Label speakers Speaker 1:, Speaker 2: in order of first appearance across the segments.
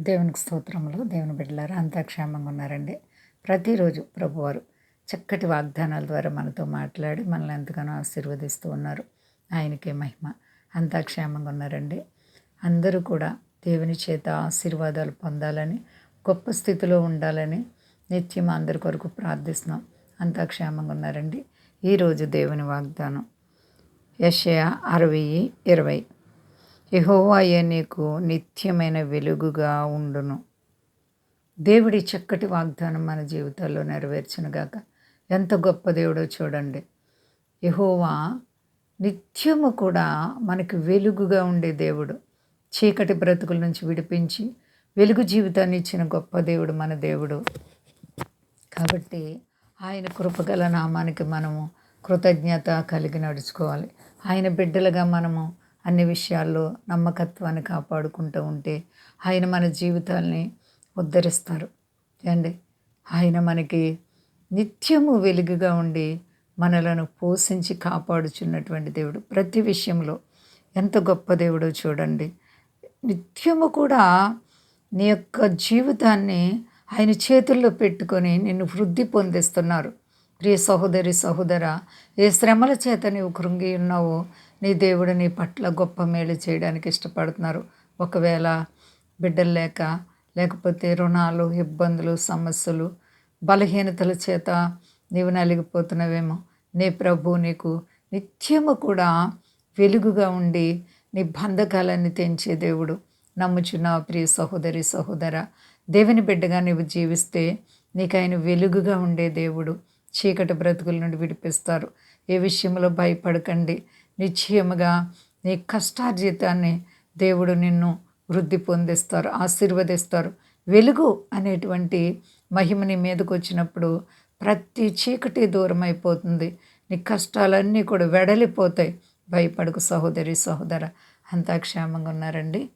Speaker 1: దేవునికి స్తోత్రములు. దేవుని బిడ్డలారా అంతా క్షేమంగా ఉన్నారండి. ప్రతిరోజు ప్రభువారు చక్కటి వాగ్దానాల ద్వారా మనతో మాట్లాడి మనల్ని ఎంతగానో ఆశీర్వదిస్తూ ఉన్నారు. ఆయనకే మహిమ. అంతా క్షేమంగా ఉన్నారండి. అందరూ కూడా దేవుని చేత ఆశీర్వాదాలు పొందాలని గొప్ప స్థితిలో ఉండాలని నిత్యం అందరి కొరకు ప్రార్థిస్తున్నాం. అంతా క్షేమంగా ఉన్నారండి. ఈరోజు దేవుని వాగ్దానం. యషయ అరవై ఇరవై. యహోవాయే నీకు నిత్యమైన వెలుగుగా ఉండును. దేవుడి చక్కటి వాగ్దానం మన జీవితాల్లో నెరవేర్చునుగాక. ఎంత గొప్ప దేవుడో చూడండి. యహోవా నిత్యము కూడా మనకి వెలుగుగా ఉండే దేవుడు. చీకటి బ్రతుకుల నుంచి విడిపించి వెలుగు జీవితాన్ని ఇచ్చిన గొప్ప దేవుడు మన దేవుడు. కాబట్టి ఆయన కృపగల నామానికి మనము కృతజ్ఞత కలిగి నడుచుకోవాలి. ఆయన బిడ్డలుగా మనము అన్ని విషయాల్లో నమ్మకత్వాన్ని కాపాడుకుంటూ ఉంటే ఆయన మన జీవితాల్ని ఉద్ధరిస్తారు. అండి ఆయన మనకి నిత్యము వెలుగుగా ఉండి మనలను పోషించి కాపాడుచున్నటువంటి దేవుడు. ప్రతి విషయంలో ఎంత గొప్ప దేవుడో చూడండి. నిత్యము కూడా నీ యొక్క జీవితాన్ని ఆయన చేతుల్లో పెట్టుకొని నిన్ను వృద్ధి పొందిస్తున్నారు. ప్రియ సహోదరి సహోదర ఏ శ్రమల చేత నీవు కృంగి ఉన్నావో నీ దేవుడు నీ పట్ల గొప్ప మేలు చేయడానికి ఇష్టపడుతున్నారు. ఒకవేళ బిడ్డలు లేక లేకపోతే రుణాలు ఇబ్బందులు సమస్యలు బలహీనతల చేత నీవు నలిగిపోతున్నావేమో నీ ప్రభు నీకు నిత్యము కూడా వెలుగుగా ఉండి నీ బంధకాలన్నీ తెంచే దేవుడు. నమ్ముచున్న ప్రియ సహోదరి సహోదర. దేవుని బిడ్డగా నీవు జీవిస్తే నీకు ఆయన వెలుగుగా ఉండే దేవుడు. చీకటి బ్రతుకుల నుండి విడిపిస్తారు. ఏ విషయంలో భయపడకండి. నిశ్చయముగా నీ కష్టార్జితాన్ని దేవుడు నిన్ను వృద్ధి పొందిస్తారు ఆశీర్వదిస్తారు. వెలుగు అనేటువంటి మహిమ నీ మీదకు వచ్చినప్పుడు ప్రతి చీకటి దూరం అయిపోతుంది. నీ కష్టాలన్నీ కూడా వెడలిపోతాయి. భయపడకు సహోదరి సహోదర. అంతా క్షేమంగా ఉన్నారండి.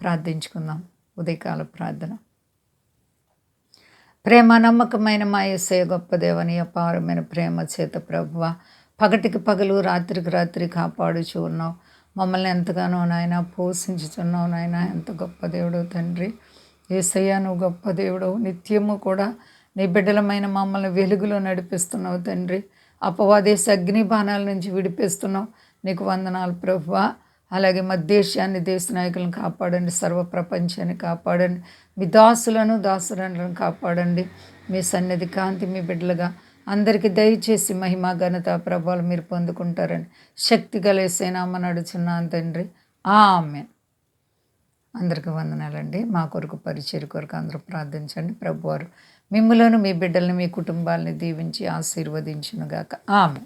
Speaker 1: ప్రార్థించుకుందాం. ఉదయకాల ప్రార్థన. ప్రేమ నమ్మకమైన మా ఎస్ఐ గొప్ప దేవని అపారమైన ప్రేమ చేత ప్రభువ పగటికి పగలు రాత్రికి రాత్రి కాపాడుచు ఉన్నావు. మమ్మల్ని ఎంతగానో నాయన పోషించుచున్నావు నాయన. ఎంత గొప్ప దేవుడు తండ్రి. ఏసయ్య నువ్వు గొప్ప దేవుడు నిత్యము కూడా నీ బిడ్డలమైన మమ్మల్ని వెలుగులో నడిపిస్తున్నావు తండ్రి. అపవాదేశ అగ్ని బాణాల నుంచి విడిపిస్తున్నావు. నీకు వందనాలు ప్రభువా. అలాగే మా దేశాన్ని దేశ నాయకులను కాపాడండి సర్వ ప్రపంచాన్ని కాపాడండి. మీ దాసులను దాసులను కాపాడండి. మీ సన్నిధి కాంతి మీ బిడ్డలుగా అందరికీ దయచేసి మహిమ ఘనత ప్రభావాలు మీరు పొందుకుంటారని శక్తి కలిసేనామని నడుచున్నాను తండ్రి. ఆమె అందరికీ వందనాలండి. మా కొరకు పరిచయ కొరకు అందరూ ప్రార్థించండి. ప్రభువారు మిమ్మలను మీ బిడ్డల్ని మీ కుటుంబాలని దీవించి ఆశీర్వదించునుగాక. ఆమె